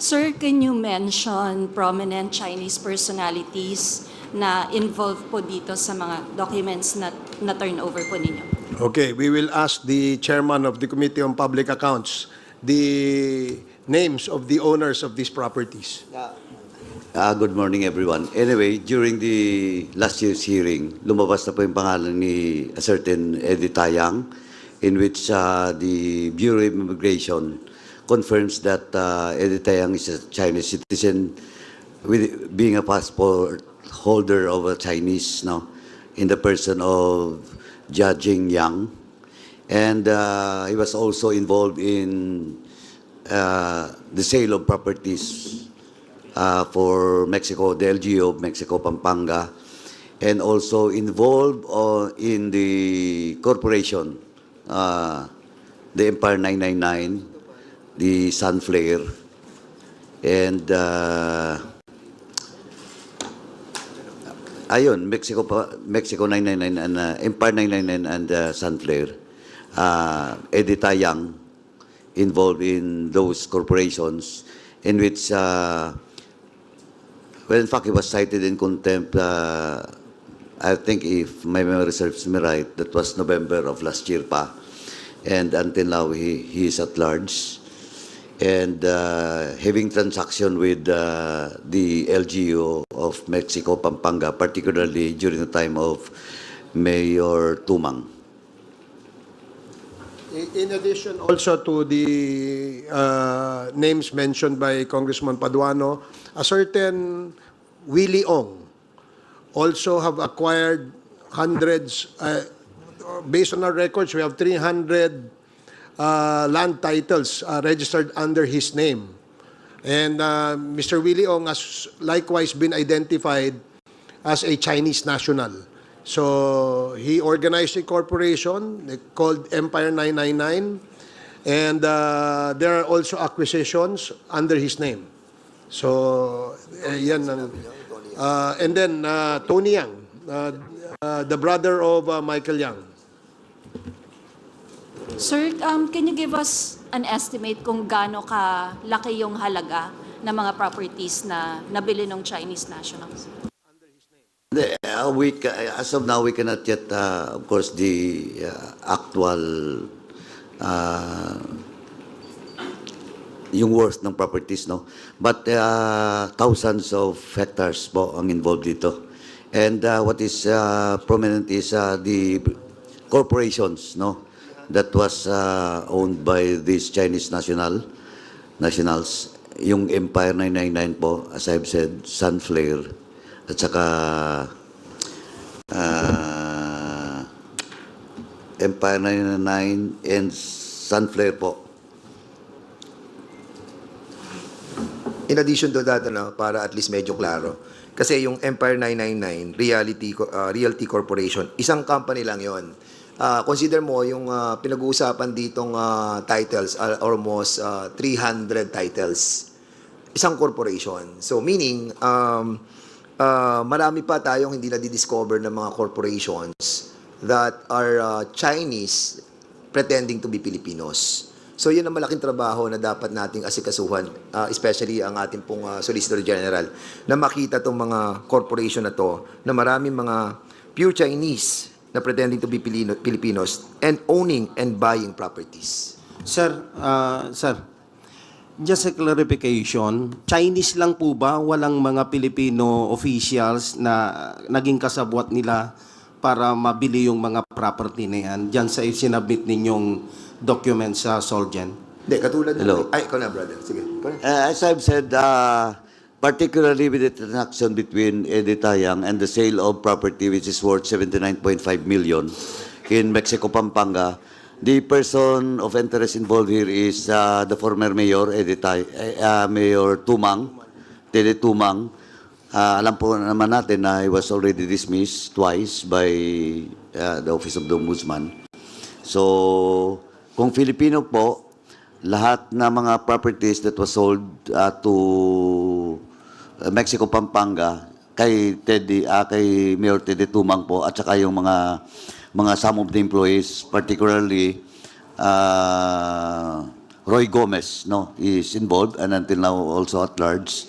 Sir, can you mention prominent Chinese personalities na involved po dito sa mga documents na, na turnover po ninyo? Okay, we will ask the chairman of the Committee on Public Accounts the names of the owners of these properties. Ah, good morning everyone. Anyway, during the last year's hearing, lumabas na po yung pangalan ni a certain Eddie Tayang in which uh, the Bureau of Immigration confirms that uh, Eddie Tayang is a Chinese citizen with being a passport holder of a Chinese no in the person of Jia Yang. And uh, he was also involved in uh, the sale of properties uh, for Mexico, the LGO of Mexico, Pampanga, and also involved uh, in the corporation, uh, the Empire 999, the Sunflare, and uh, ayun, Mexico, Mexico 999 and uh, Empire 999 and uh, Sunflare, uh, Edita Young, involved in those corporations in which uh, well in fact he was cited in contempt uh, I think if my memory serves me right that was November of last year pa. And until now he, he is at large and uh, having transaction with uh, the LGU of Mexico Pampanga particularly during the time of Mayor Tumang. In addition also to the uh, names mentioned by Congressman Paduano, a certain Willie Ong also have acquired hundreds, uh, based on our records, we have 300 uh, land titles uh, registered under his name. And uh, Mr. Willie Ong has likewise been identified as a Chinese national. So he organized a corporation called Empire 999, and uh, there are also acquisitions under his name. So, uh, yan uh, and then uh, Tony Yang, uh, uh, the brother of uh, Michael Yang. Sir, um, can you give us an estimate kung gaano ka laki yung halaga ng mga properties na nabili ng Chinese nationals? The, uh, we, ca- as of now, we cannot yet, uh, of course, the uh, actual, uh, yung worth ng properties, no? But uh, thousands of hectares po ang involved dito. And uh, what is uh, prominent is uh, the corporations, no? That was uh, owned by these Chinese national, nationals. Yung Empire 999 po, as I've said, Sunflare, at saka uh, Empire 999 and Sunflare po. In addition to that, ano, para at least medyo klaro, kasi yung Empire 999, Reality, uh, Realty Corporation, isang company lang yon. Uh, consider mo yung uh, pinag-uusapan ditong uh, titles, uh, almost uh, 300 titles. Isang corporation. So meaning, um, uh, marami pa tayong hindi na-discover ng mga corporations that are uh, Chinese pretending to be Filipinos. So yun ang malaking trabaho na dapat nating asikasuhan, uh, especially ang ating pong uh, Solicitor General, na makita tong mga corporation na to, na maraming mga pure Chinese na pretending to be Pilino- Filipinos and owning and buying properties. Sir, ah, sir, just a clarification, Chinese lang po ba walang mga Filipino officials na naging kasabwat nila para mabili yung mga property na yan dyan sa sinabit ninyong document sa Solgen? Hindi, katulad Hello. ng... Ay, ikaw na, brother. Sige. ikaw na. Uh, as I've said, uh, particularly with the transaction between Eddie Tayang and the sale of property which is worth 79.5 million in Mexico, Pampanga, the person of interest involved here is uh, the former mayor, Eddie Tay, uh, Mayor Tumang, Tede Tumang. Uh, alam po naman natin na he was already dismissed twice by uh, the Office of the Ombudsman. So, kung Filipino po, lahat na mga properties that was sold uh, to Mexico Pampanga kay Teddy ah, kay Mayor Teddy Tumang po at saka yung mga mga some of the employees particularly uh, Roy Gomez, no, is involved and until now also at large.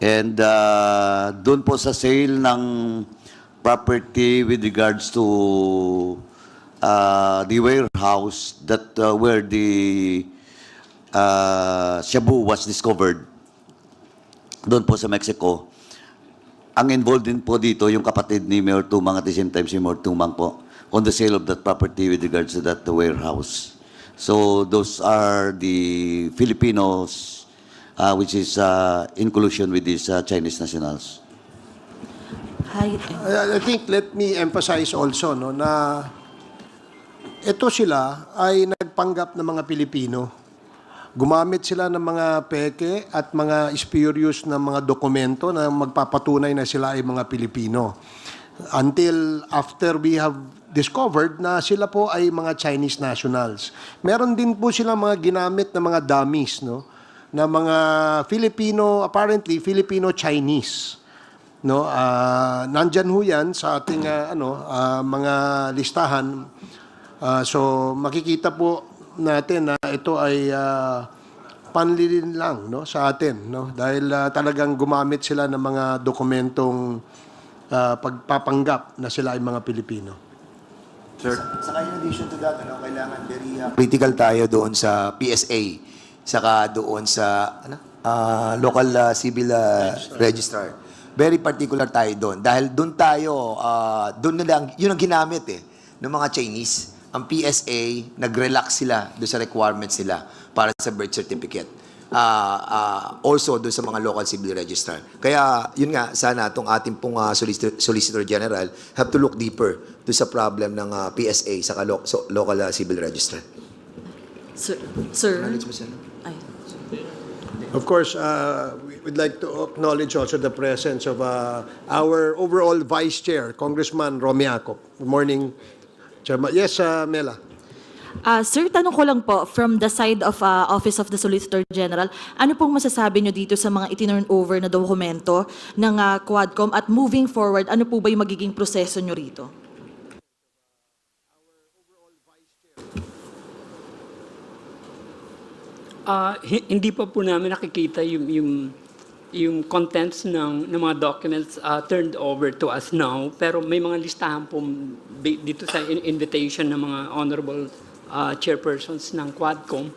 And uh, doon po sa sale ng property with regards to uh, the warehouse that uh, where the uh, Shabu was discovered doon po sa Mexico. Ang involved din po dito yung kapatid ni Mayor Tumang at the same time si Mayor Tumang po on the sale of that property with regards to that warehouse. So those are the Filipinos uh, which is uh, in collusion with these uh, Chinese nationals. Hi. I, I think let me emphasize also no na ito sila ay nagpanggap ng mga Pilipino. Gumamit sila ng mga peke at mga spurious na mga dokumento na magpapatunay na sila ay mga Pilipino. Until after we have discovered na sila po ay mga Chinese nationals. Meron din po sila mga ginamit na mga dummies, no? Na mga Filipino, apparently Filipino-Chinese no ah nandyan ho yan sa ating ah, ano ah, mga listahan Ah, so makikita po natin na ito ay ah, panlilin lang no sa atin no dahil ah, talagang gumamit sila ng mga dokumentong ah, pagpapanggap na sila ay mga Pilipino Sir. Saka in addition to that, ano, kailangan very uh, critical tayo doon sa PSA. Saka doon sa ano, ah, local uh, civil uh, registrar. Very particular tayo doon. Dahil doon tayo, ah, doon nila, ang- yun ang ginamit eh, ng mga Chinese. Ang PSA, nag-relax sila doon sa requirements nila para sa birth certificate. Ah, ah, also doon sa mga local civil registrar. Kaya yun nga sana itong ating pong ah, solicitor, solicitor general have to look deeper doon sa problem ng ah, PSA sa lo- so- local ah, civil registrar. Sir, sir. Ay. Of course, uh, we would like to acknowledge also the presence of uh, our overall Vice Chair, Congressman Romiaco. Good morning, Chairman. Yes, uh, Mela. Ah, sir, tanong ko lang po, from the side of ah, Office of the Solicitor General, ano pong masasabi nyo dito sa mga itinurn over na dokumento ng ah, Quadcom at moving forward, ano po ba yung magiging proseso nyo rito? Ah, hi- hindi pa po namin nakikita yung yung yung contents ng ng mga documents ah, turned over to us now. Pero may mga listahan po dito sa in- invitation ng mga honorable ah, chairpersons ng Quadcom.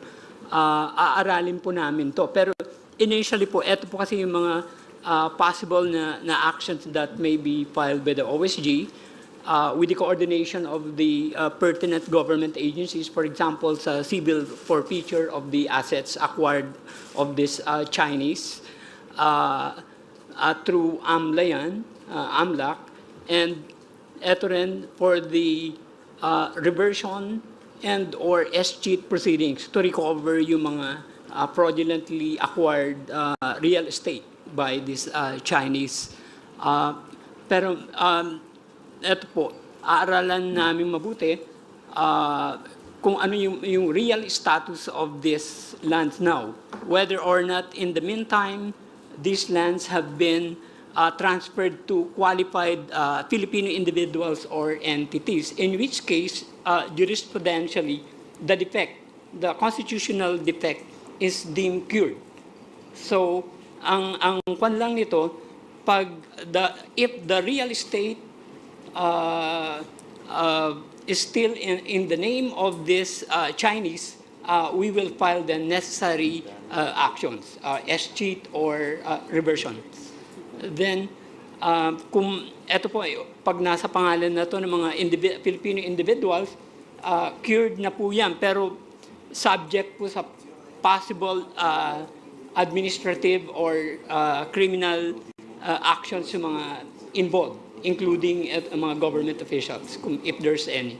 Ah, aaralin po namin to. Pero initially po eto po kasi yung mga ah, possible na na actions that may be filed by the OSG uh, with the coordination of the uh, pertinent government agencies, for example, sa civil forfeiture of the assets acquired of this uh, Chinese uh, uh, through AMLA yan, uh, AMLAC, and eto rin for the uh, reversion and or S-cheat proceedings to recover yung mga uh, fraudulently acquired uh, real estate by this uh, Chinese. Uh, pero um, eto po, aaralan namin mabuti ah, kung ano yung, yung real status of these lands now. Whether or not in the meantime, these lands have been ah, transferred to qualified ah, Filipino individuals or entities, in which case, ah, jurisprudentially, the defect, the constitutional defect is deemed cured. So, ang ang kwan lang nito, pag the if the real estate uh, uh, is still in, in the name of this uh, Chinese, uh, we will file the necessary uh, actions, uh, S-cheat or uh, reversion. Then, uh, kung eto po, pag nasa pangalan na to ng mga indivi- Filipino individuals, uh, cured na po yan. Pero subject po sa possible uh, administrative or uh, criminal uh, actions sa mga involved, including uh, mga government officials, kung if there's any.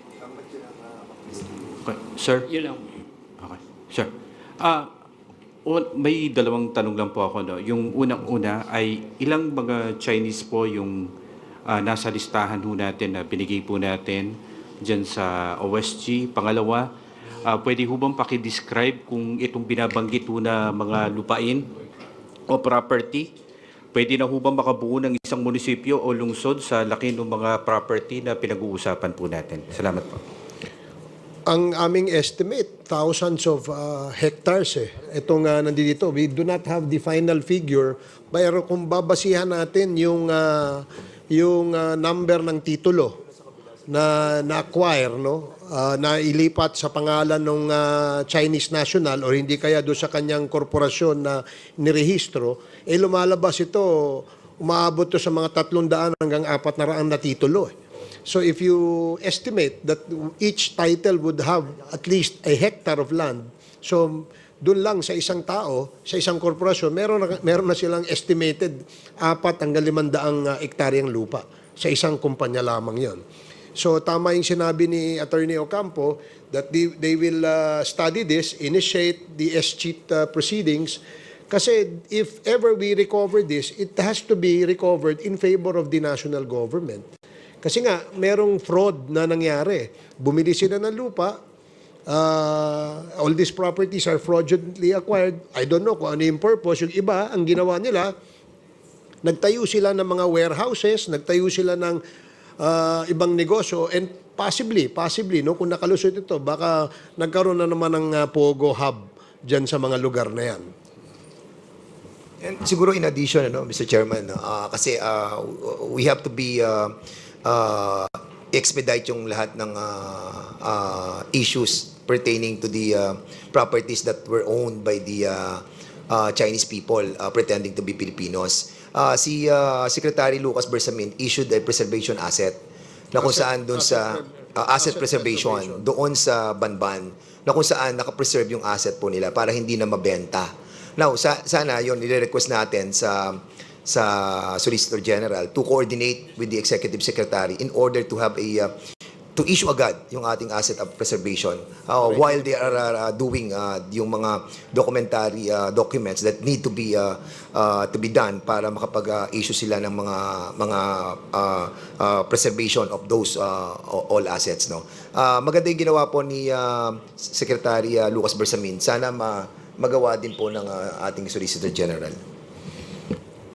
Okay, sir. You know. Sir. Ah, un- may dalawang tanong lang po ako no. Yung unang-una ay ilang mga Chinese po yung ah, nasa listahan ho natin na binigay po natin diyan sa OSG. Pangalawa, ah, pwede ho bang paki-describe kung itong binabanggit ho na mga lupain o property Pwede na ho makabuo ng isang munisipyo o lungsod sa laki ng mga property na pinag-uusapan po natin? Salamat po. Ang aming estimate, thousands of uh, hectares eh. Itong uh, nandito, we do not have the final figure. Pero kung babasihan natin yung, uh, yung uh, number ng titulo na na-acquire, no? Uh, na ilipat sa pangalan ng Chinese national or hindi kaya doon sa kanyang korporasyon na nirehistro, eh lumalabas ito, umaabot to sa mga tatlong daan hanggang apat na raang na titulo. Eh. So if you estimate that each title would have at least a hectare of land, so doon lang sa isang tao, sa isang korporasyon, meron na, meron na silang estimated apat hanggang limandaang uh, hektaryang lupa sa isang kumpanya lamang yon. So tama yung sinabi ni Attorney Ocampo that they, they will uh, study this, initiate the S-cheat uh, proceedings kasi if ever we recover this, it has to be recovered in favor of the national government. Kasi nga, merong fraud na nangyari. Bumili sila ng lupa, uh, all these properties are fraudulently acquired. I don't know kung ano yung purpose. Yung iba, ang ginawa nila, nagtayo sila ng mga warehouses, nagtayo sila ng uh, ibang negosyo, and possibly, possibly, no, kung nakalusot ito, baka nagkaroon na naman ng uh, Pogo Hub dyan sa mga lugar na yan. And siguro in addition, ano, Mr. Chairman, ah, kasi ah, we have to be uh, uh, expedite yung lahat ng ah, ah, issues pertaining to the ah, properties that were owned by the ah, ah, Chinese people ah, pretending to be Filipinos. Ah, si ah, Secretary Lucas Bersamin issued a preservation asset na kung saan doon sa ah, asset asset preservation preservation. doon sa Banban na kung saan nakapreserve yung asset po nila para hindi na mabenta. Now, sa, sana yon nire-request natin sa sa Solicitor General to coordinate with the Executive Secretary in order to have a uh, to issue agad yung ating asset of preservation uh, while they are uh, doing uh, yung mga documentary uh, documents that need to be uh, uh, to be done para makapag-issue sila ng mga mga uh, uh, preservation of those uh, all assets no. Uh, maganda yung ginawa po ni uh, Secretary uh, Lucas Bersamin. Sana ma magawa din po ng uh, ating Solicitor General.